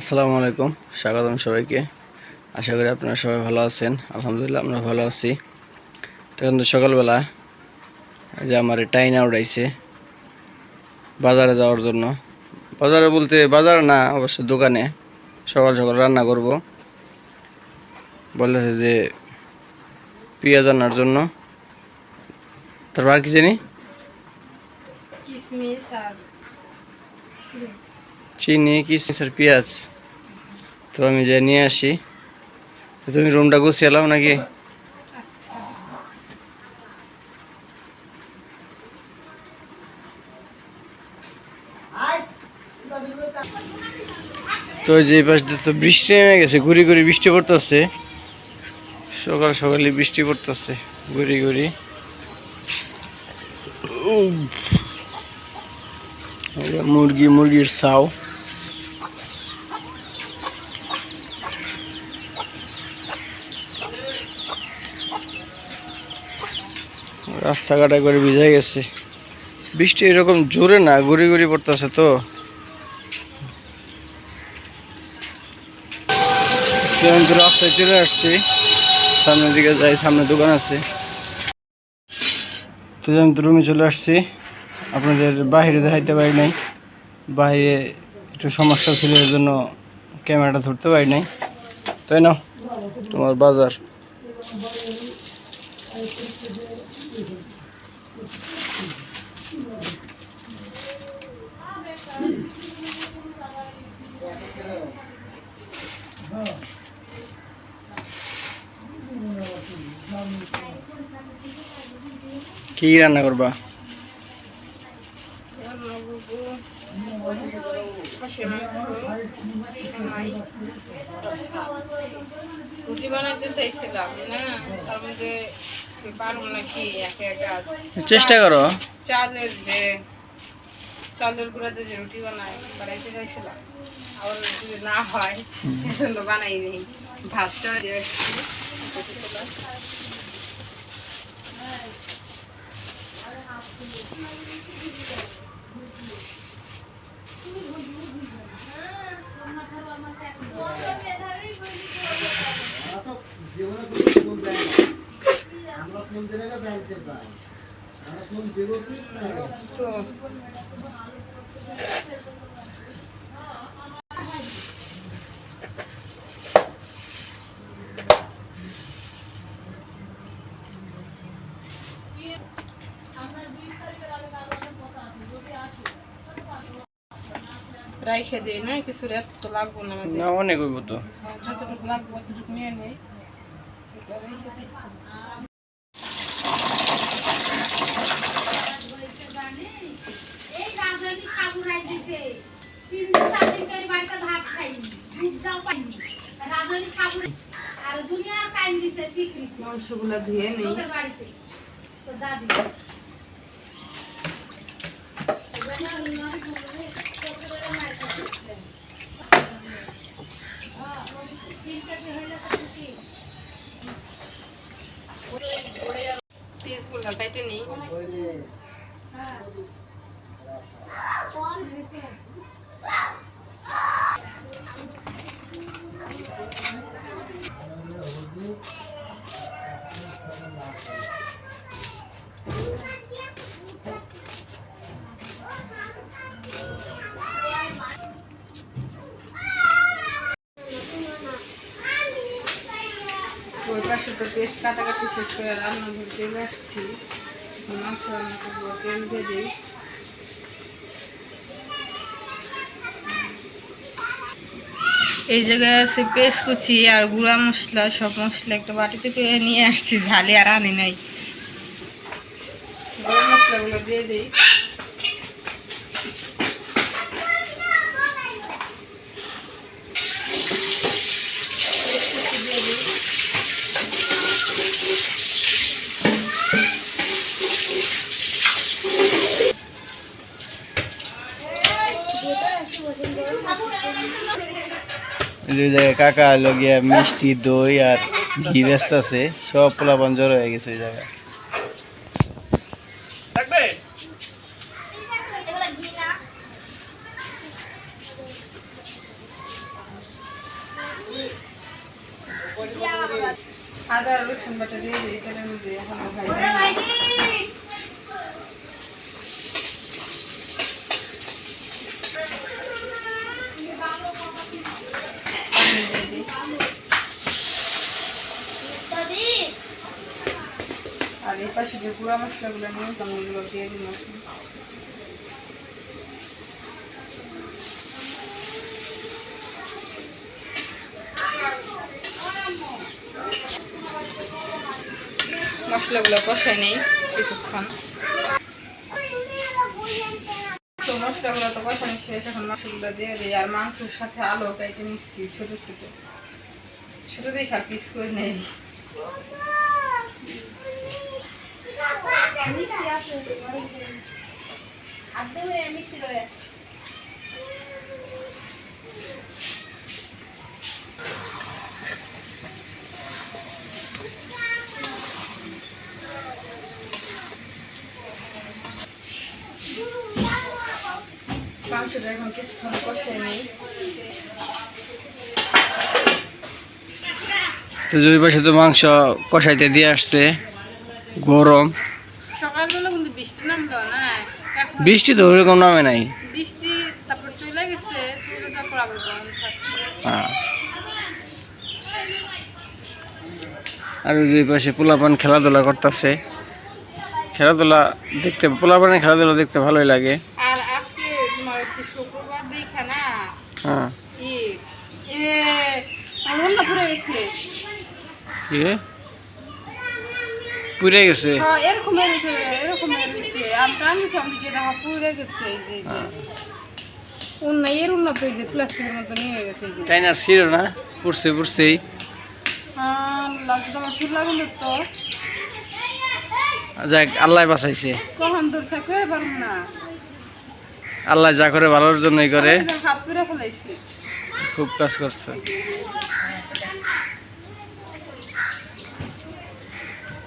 আসসালামু আলাইকুম, স্বাগতম সবাইকে। আশা করি আপনারা সবাই ভালো আছেন। আলহামদুলিল্লাহ, আমরা ভালো আছি। তো এখন তো সকালবেলা যে আমার টাইনা উড়াইছে বাজারে যাওয়ার জন্য। বাজারে বলতে বাজার না, অবশ্য দোকানে। সকাল সকাল রান্না করব। বলেছে যে পেঁয়াজ আনার জন্য। তারপর আর কি জানি? চিনি কিশমিশ আর পেঁয়াজ। তো আমি যে নিয়ে আসি। তুমি রুমটা গুছিয়ে এলাম নাকি? তো যে পাশ দিয়ে তো বৃষ্টি নেমে গেছে, ঘুরি ঘুরি বৃষ্টি পড়তেছে। সকাল সকালে বৃষ্টি পড়তেছে, ঘুরি ঘুরি। মুরগি, মুরগির ছাও রাস্তাঘাটে করে ভিজে গেছে। বৃষ্টি এরকম জোরে না ঘুরি ঘুরি পড়তেছে তো। রাস্তায় চলে আসছি। সামনের দিকে যাই সামনে দোকান আছে। তো আমি রুমে চলে আসছি। আপনাদের বাইরে দেখাইতে পারি নাই। বাইরে একটু সমস্যা ছিল, এর জন্য ক্যামেরাটা ধরতে পারি নাই। তাই না? তোমার বাজার। কি রান্না করবা? রুটি বানাতে চাইছিলাম না? তার মধ্যে পারব না কি একে একা? চেষ্টা করো। চালের যে চালের গুঁড়াতে যে রুটি বানাই বানাইতে চাইছিলাম। আবার যদি না হয় সেজন্য বানাই নেই। ভাত তো রাইখে দিই না কিছু রাত তো লাগবো না আমাদের। না অনেক হইব তো। যতটুকু লাগবে ততটুকু নিয়ে নেই এটা রেখে দিই। এই রাজনী সাবুরাই দিছে। তিন দিন চার দিন করে বাড়িতে ভাত খাইনি দুধটাও পাইনি। রাজনী সাবুরাই। আর দুনিয়ার কাইন দিছে শিখরিছে মাংসগুলো ধুয়ে নেই। লোকের বাড়িতে। তো দাদি পিসগুলো কেটে নিই। ওই পাশে তো পেস্ট কাটাকাটি শেষ করে রান্না ঘর চলে আসছি। এই জায়গায় আছে পেস্ট কুচি আর গুঁড়া মশলা, সব মশলা একটা বাটিতে করে নিয়ে আসছি, ঝালে আর আনি নাই। গরম মশলাগুলো দিয়ে দিই। কাকা হলো গিয়া মিষ্টি দই আর ঘি ব্যস্ত আছে। সব পোলাপান জড়ো হয়ে গেছে ওই জায়গায়। আদা রসুন বাটা দিয়ে দিই এখানে এখন ভাই আর এই পাশে যে গুঁড়া মশলাগুলো নিয়ে আমি ওগুলো দিয়ে দিলাম মশলাগুলো কষাই নেই কিছুক্ষণ। তো মশলাগুলো তো কষানো শেষ, এখন মশলাগুলো দিয়ে দিই। আর মাংসের সাথে আলু কেটে নিচ্ছি ছোট ছোট। ছোট দেখে আর পিস করে নেই। তো তো মাংস কষাইতে দিয়ে আসছে গরম সকালবেলা কিন্তু বৃষ্টি নামলো না এখন বৃষ্টি তো ওরকম নামে নাই। বৃষ্টি তারপর চলে গেছে চলে তারপর আবার গরম হ্যাঁ। আর দুই পাশে পোলাপান খেলাধুলা করতেছে। খেলাধুলা দেখতে পোলাপানের খেলাধুলা দেখতে ভালোই লাগে। আর আজকে তোমার হচ্ছে শুক্রবার দেখা না হ্যাঁ। এ আমার পুরে গেছে। কি পুড়ে গেছে। হ্যাঁ এরকম এরকম আমি টানিছি দেখা পুরে গেছে এই যে এই যে। উন্ন এর উন্নত প্লাস্টিকের মতো নিয়ে গেছে টাইনার ছিল না পুড়ছে পুড়ছেই। লাগছে তোমার শুরু লাগুন তো যাক আল্লাহ বাঁচাইছে। কখন দূর থাকে পারব না। আল্লাহ যা করে ভালোর জন্যই করে। হাত পুরে ফেলাইছি। খুব কাজ করছে।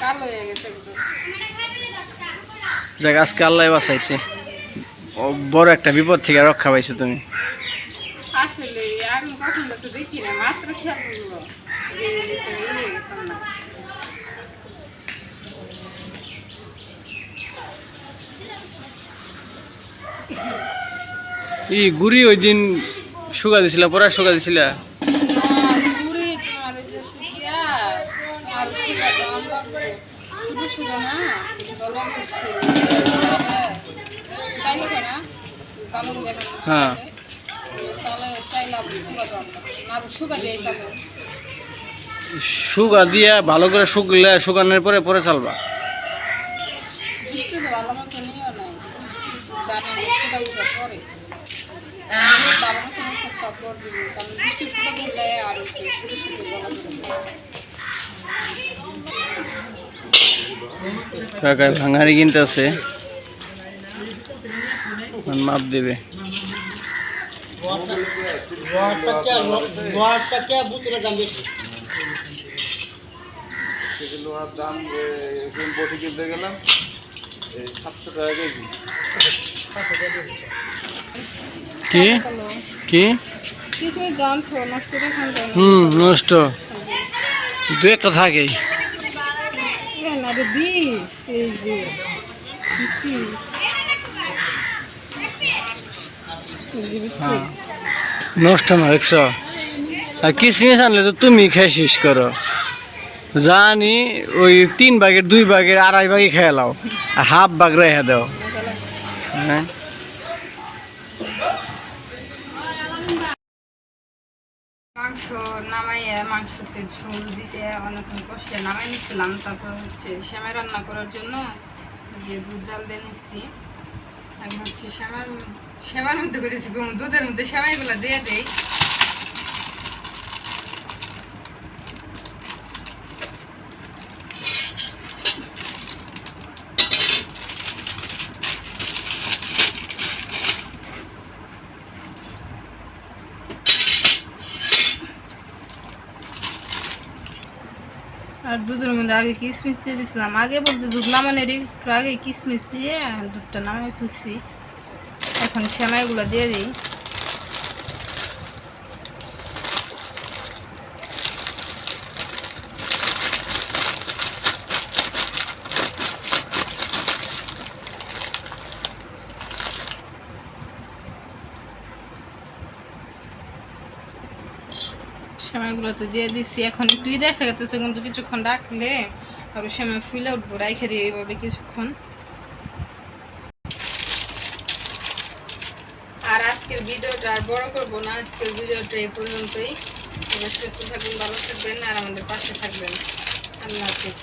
কালো হয়ে গেছে যাক আজকে আল্লাহ বাঁচাইছে। বড় একটা বিপদ থেকে রক্ষা পাইছো তুমি। আসলে আমি কখনো তো দেখি না মাত্র খেয়াল করল যে এটা গেছে আমার। ই গুড়ি ওই দিন শুকা দিছিল পরে শুকা দিছিল আর পুরি তোমার ওই যে শুকিয়া আর শুকা দেওয়ান লাগবে ছোট ছিল না দলা করছে চাইলে না হ্যাঁ। শুকা দিয়ে ভালো করে শুকলে শুকানোর পরে পরে চালবা। বৃষ্টি তো ভালো মতো নিও নাই জানে ফুটা ফুটা পরে ভালো মতো ফুটা পর দিবি। জলা কাকা ভাঙারি কিনতে আছে মাপ দেবে লোহার দাম বটি কিনতে গেলাম সাতশো টাকা কেজি আরে দিস এই যে বিচি এই যে বিচি হ্যাঁ নষ্ট না, দেখছ? আর কিসমিস আনলে তো তুমি খেয়ে করো। জানি ওই তিন ভাগের, দুই ভাগের, আড়াই ভাগে খেয়ে লাও আর হাফ ভাগ রেখে দাও। হ্যাঁ। মাংস নামাইয়ে মাংসতে ঝোল দিছে অনেকক্ষণ কষিয়ে নামাই নিছিলাম, তারপর হচ্ছে শ্যামাই রান্না করার জন্য যে দুধ জাল দিয়ে নিচ্ছি এখন হচ্ছে শ্যামার শ্যামার মধ্যে করেছি দুধের মধ্যে শ্যামাইগুলো দিয়ে দেই। আর দুধের মধ্যে আগে কিশমিশ দিয়ে দিয়েছিলাম আগে বলতে দুধ নামানোর একটু আগে কিশমিশ দিয়ে দুধটা নামাই ফেলছি। এখন সেমাইগুলো দিয়ে দিই। সেমাইগুলো তো দিয়ে দিচ্ছি এখন একটুই দেখা গেতেছে কিন্তু কিছুক্ষণ ডাকলে আর সেমাই ফুলে উঠবো, রাইখে দিয়ে এইভাবে কিছুক্ষণ। আজকের ভিডিওটা আর বড় করব না। আজকের ভিডিওটা এই পর্যন্তই। এবার সুস্থ থাকবেন ভালো থাকবেন আর আমাদের পাশে থাকবেন। আল্লাহ হাফিজ।